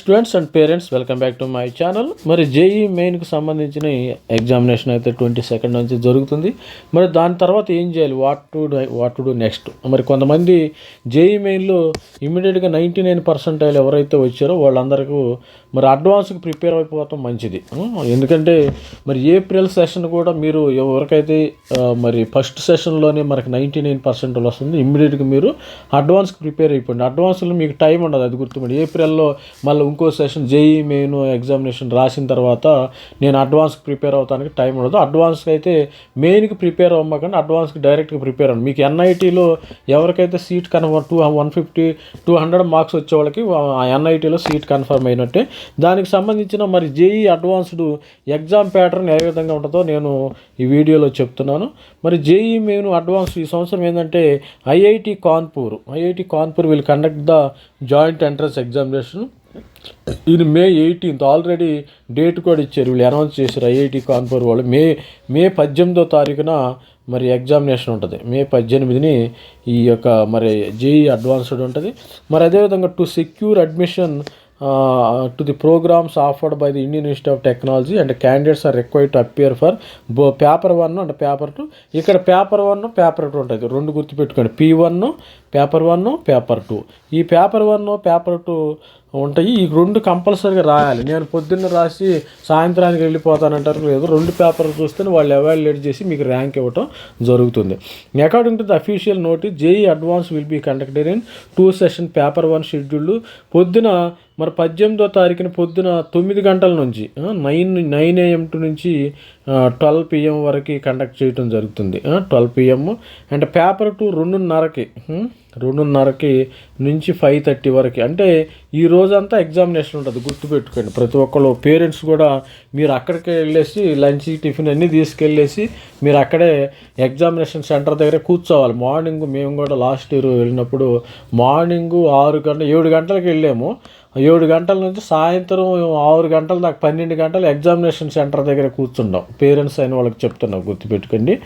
Students and parents welcome back to my channel. మరి JEE మెయిన్కి సంబంధించిన ఎగ్జామినేషన్ అయితే ట్వంటీ సెకండ్ నుంచి జరుగుతుంది. మరి దాని తర్వాత ఏం చేయాలి? What to what to do next మరి కొంతమంది జేఈ మెయిన్లో ఇమీడియట్గా నైంటీ నైన్ పర్సెంటైల్ ఎవరైతే వచ్చారో వాళ్ళందరికీ మరి అడ్వాన్స్కి ప్రిపేర్ అయిపోవటం మంచిది. ఎందుకంటే మరి ఏప్రిల్ సెషన్ కూడా మీరు ఎవరికైతే మరి ఫస్ట్ సెషన్లోనే మనకి నైంటీ నైన్ పర్సెంట్ వస్తుంది. ఇమీడియట్గా మీరు అడ్వాన్స్కి ప్రిపేర్ అయిపోండి. అడ్వాన్స్లో మీకు టైం ఉండదు అది గుర్తుపడి. ఏప్రిల్లో మళ్ళీ ఇంకో సెషన్ జేఈ మెయిన్ ఎగ్జామినేషన్ రాసిన తర్వాత నేను అడ్వాన్స్కి ప్రిపేర్ అవడానికి టైం ఉండదు. అడ్వాన్స్కి అయితే మెయిన్కి ప్రిపేర్ అవ్వకండి అడ్వాన్స్కి డైరెక్ట్గా ప్రిపేర్ అవ్వండి. మీకు ఎన్ఐటీలో ఎవరికైతే seat confirm two one fifty two hundred marks వచ్చే వాళ్ళకి ఆ ఎన్ఐటీలో సీట్ కన్ఫర్మ్ అయినట్టే. దానికి సంబంధించిన మరి జేఈ అడ్వాన్స్డ్ ఎగ్జామ్ ప్యాటర్న్ ఏ విధంగా ఉంటుందో నేను ఈ వీడియోలో చెప్తున్నాను. మరి జేఈ మెయిన్ అడ్వాన్స్ ఈ సంవత్సరం ఏంటంటే IIT Kanpur. IIT Kanpur will conduct the joint entrance examination ఇది మే ఎయిటీన్త్ ఆల్రెడీ డేట్ కూడా ఇచ్చారు. వీళ్ళు అనౌన్స్ చేశారు ఐఐటి కాన్పూర్ వాళ్ళు. మే మే పద్దెనిమిదో తారీఖున మరి ఎగ్జామినేషన్ ఉంటుంది. మే పద్దెనిమిదిని ఈ యొక్క మరి జేఈ అడ్వాన్స్డ్ ఉంటుంది. మరి అదేవిధంగా to secure admission to the programmes offered by the Indian Institute of Technology and candidates are required to appear for both paper one and paper two ఇక్కడ పేపర్ వన్ పేపర్ టూ ఉంటుంది. రెండు గుర్తుపెట్టుకోండి. P one paper one paper two. ఈ paper one paper two ఉంటాయి. ఈ రెండు కంపల్సరీగా రాయాలి. నేను పొద్దున్న రాసి సాయంత్రానికి వెళ్ళిపోతానంటారు లేదు. రెండు పేపర్లు చూస్తేనే వాళ్ళు ఎవాల్యుయేట్ చేసి మీకు ర్యాంక్ ఇవ్వటం జరుగుతుంది. According to the official notice JEE advance will be conducted in two session paper one schedule పొద్దున మరి పద్దెనిమిదో తారీఖున పొద్దున తొమ్మిది గంటల నుంచి నైన్ నైన్ ఏఎం టు నుంచి ట్వెల్వ్ పిఎం వరకు కండక్ట్ చేయటం జరుగుతుంది. Twelve PM and paper two రెండున్నరకి రెండున్నరకి నుంచి ఫైవ్ థర్టీ వరకు. అంటే ఈ రోజంతా ఎగ్జామినేషన్ ఉంటుంది గుర్తుపెట్టుకోండి. ప్రతి ఒక్కళ్ళు పేరెంట్స్ కూడా మీరు అక్కడికి వెళ్ళేసి లంచ్ టిఫిన్ అన్నీ తీసుకెళ్ళేసి మీరు అక్కడే ఎగ్జామినేషన్ సెంటర్ దగ్గర కూర్చోవాలి. మార్నింగ్ మేము కూడా లాస్ట్ ఇయర్ వెళ్ళినప్పుడు మార్నింగ్ ఆరు గంటల ఏడు గంటలకు వెళ్ళాము. ఏడు గంటల నుంచి సాయంత్రం ఆరు గంటల దాకా పన్నెండు గంటలు ఎగ్జామినేషన్ సెంటర్ దగ్గర కూర్చున్నాం పేరెంట్స్ అయిన వాళ్ళకి చెప్తున్నాం గుర్తుపెట్టుకోండి.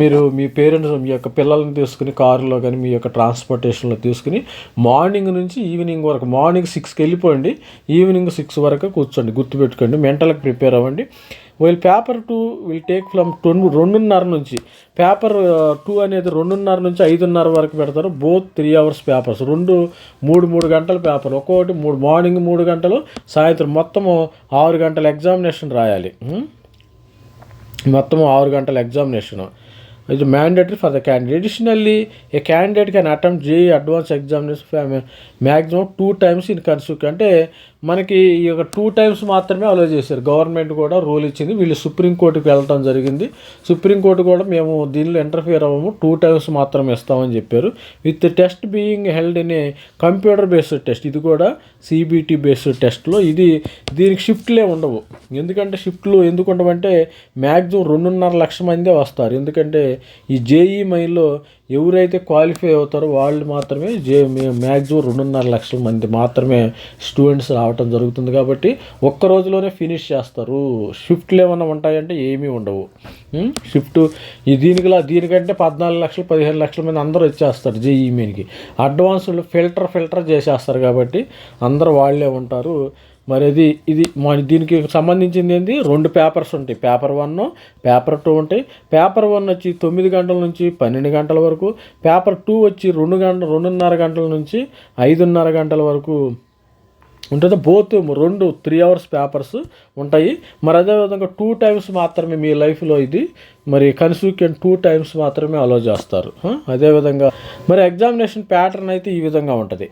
మీరు మీ పేరెంట్స్ మీ యొక్క పిల్లల్ని తీసుకుని కారులో కానీ మీ యొక్క ట్రాన్స్పోర్టేషన్లో తీసుకుని మార్నింగ్ నుంచి ఈవినింగ్ వరకు మార్నింగ్ సిక్స్కి వెళ్ళిపోండి ఈవినింగ్ సిక్స్ వరకు కూర్చోండి గుర్తుపెట్టుకోండి మెంటల్కి ప్రిపేర్ అవ్వండి. Well paper two will take from రెండు రెండున్నర నుంచి పేపర్ టూ అనేది రెండున్నర నుంచి ఐదున్నర వరకు పెడతారు బోత్ త్రీ అవర్స్ పేపర్స్ రెండు మూడు మూడు గంటల పేపర్ ఒక్కొక్కటి మూడు మార్నింగ్ మూడు గంటలు సాయంత్రం మొత్తము ఆరు గంటల ఎగ్జామినేషన్ రాయాలి. మొత్తము మొత్తం ఆరు గంటల ఎగ్జామినేషన్. ఇది mandatory for the candidate additionally a candidate can attempt JEE advance examination maximum two times in consecutive అంటే మనకి ఈ యొక్క టూ టైమ్స్ మాత్రమే అలో చేశారు. గవర్నమెంట్ కూడా రూల్ ఇచ్చింది. వీళ్ళు సుప్రీంకోర్టుకి వెళ్ళటం జరిగింది. సుప్రీంకోర్టు కూడా మేము దీనిలో ఇంటర్ఫియర్ అవ్వము. టూ టైమ్స్ మాత్రమే ఇస్తామని చెప్పారు. With test being held in a computer based test ఇది కూడా సిబిటి బేస్డ్ టెస్ట్లో ఇది దీనికి షిఫ్ట్లే ఉండవు. ఎందుకంటే షిఫ్ట్లు ఎందుకు ఉండవంటే మ్యాక్సిమం రెండున్నర లక్ష మందే వస్తారు. ఎందుకంటే ఈ జేఈ మైల్లో ఎవరైతే క్వాలిఫై అవుతారో వాళ్ళు మాత్రమే జే మ్యాక్సిమం రెండున్నర లక్షల మంది మాత్రమే స్టూడెంట్స్ రావటం జరుగుతుంది కాబట్టి ఒక్క రోజులోనే ఫినిష్ చేస్తారు. షిఫ్ట్లు ఏమైనా ఉంటాయంటే ఏమీ ఉండవు. షిఫ్ట్ ఈ దీనికిలా దీనికంటే పద్నాలుగు లక్షలు పదిహేను లక్షల మంది అందరూ వచ్చేస్తారు జేఈ మెయిన్కి అడ్వాన్స్డ్ ఫిల్టర్ ఫిల్టర్ చేసేస్తారు కాబట్టి అందరూ వాళ్ళే ఉంటారు. మరి అది ఇది దీనికి సంబంధించింది ఏంటి రెండు పేపర్స్ ఉంటాయి. పేపర్ వన్ పేపర్ టూ ఉంటాయి. పేపర్ వన్ వచ్చి తొమ్మిది గంటల నుంచి పన్నెండు గంటల వరకు పేపర్ టూ వచ్చి రెండు గంటల రెండున్నర గంటల నుంచి ఐదున్నర గంటల వరకు ఉంటుంది. బోత్ రెండు త్రీ అవర్స్ పేపర్స్ ఉంటాయి. మరి అదేవిధంగా టూ టైమ్స్ మాత్రమే మీ లైఫ్లో ఇది. మరి కన్సూకెంట్ టూ టైమ్స్ మాత్రమే అలో చేస్తారు. అదేవిధంగా మరి ఎగ్జామినేషన్ ప్యాటర్న్ అయితే ఈ విధంగా ఉంటుంది.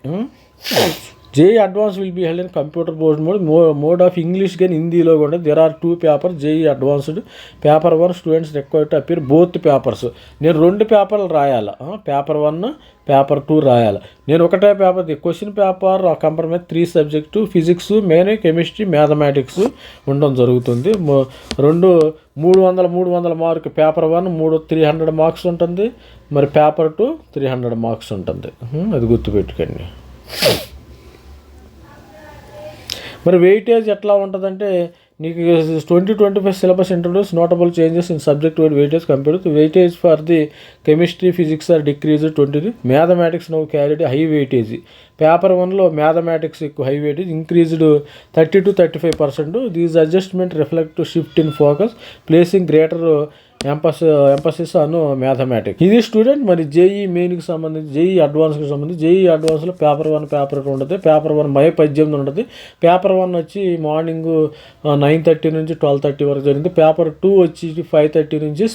JEE advance will be held in computer board mode mode of English కానీ హిందీలో కూడా there are two paper JEE advanced paper one students require to appear both papers నేను రెండు పేపర్లు రాయాలి? పేపర్ వన్ పేపర్ టూ రాయాలి? నేను ఒకటే paper question paper compromise three subject physics main chemistry mathematics ఉండడం జరుగుతుంది. రెండు మూడు వందల మూడు వందల మార్క్ పేపర్ వన్ మూడు త్రీ హండ్రెడ్ మార్క్స్ ఉంటుంది. మరి paper two three hundred marks ఉంటుంది. అది గుర్తుపెట్టుకోండి. మరి వెయిటేజ్ ఎట్లా ఉంటుందంటే నీకు twenty twenty five syllabus introduce notable changes in subject wide weightage compare to weightage for the chemistry physics are decrease twenty mathematics no carried high weightage paper వన్లో mathematics ఎక్కువ high weightage increased thirty to thirty five percent these adjustment reflect shift in focus placing greater emphasis emphasis on mathematics ఇది student మరి JEE మెయిన్కి సంబంధించి JEE అడ్వాన్స్కి సంబంధించి JEE అడ్వాన్స్లో paper one paper two ఉంటుంది. పేపర్ వన్ మై పద్దెనిమిది ఉంటుంది. పేపర్ వన్ వచ్చి మార్నింగ్ నైన్ థర్టీ నుంచి ట్వెల్వ్ థర్టీ వరకు జరిగింది. పేపర్ టూ వచ్చి ఫైవ్ థర్టీ నుంచి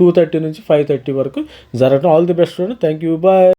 టూ థర్టీ నుంచి ఫైవ్ థర్టీ వరకు జరగడం all the best student thank you bye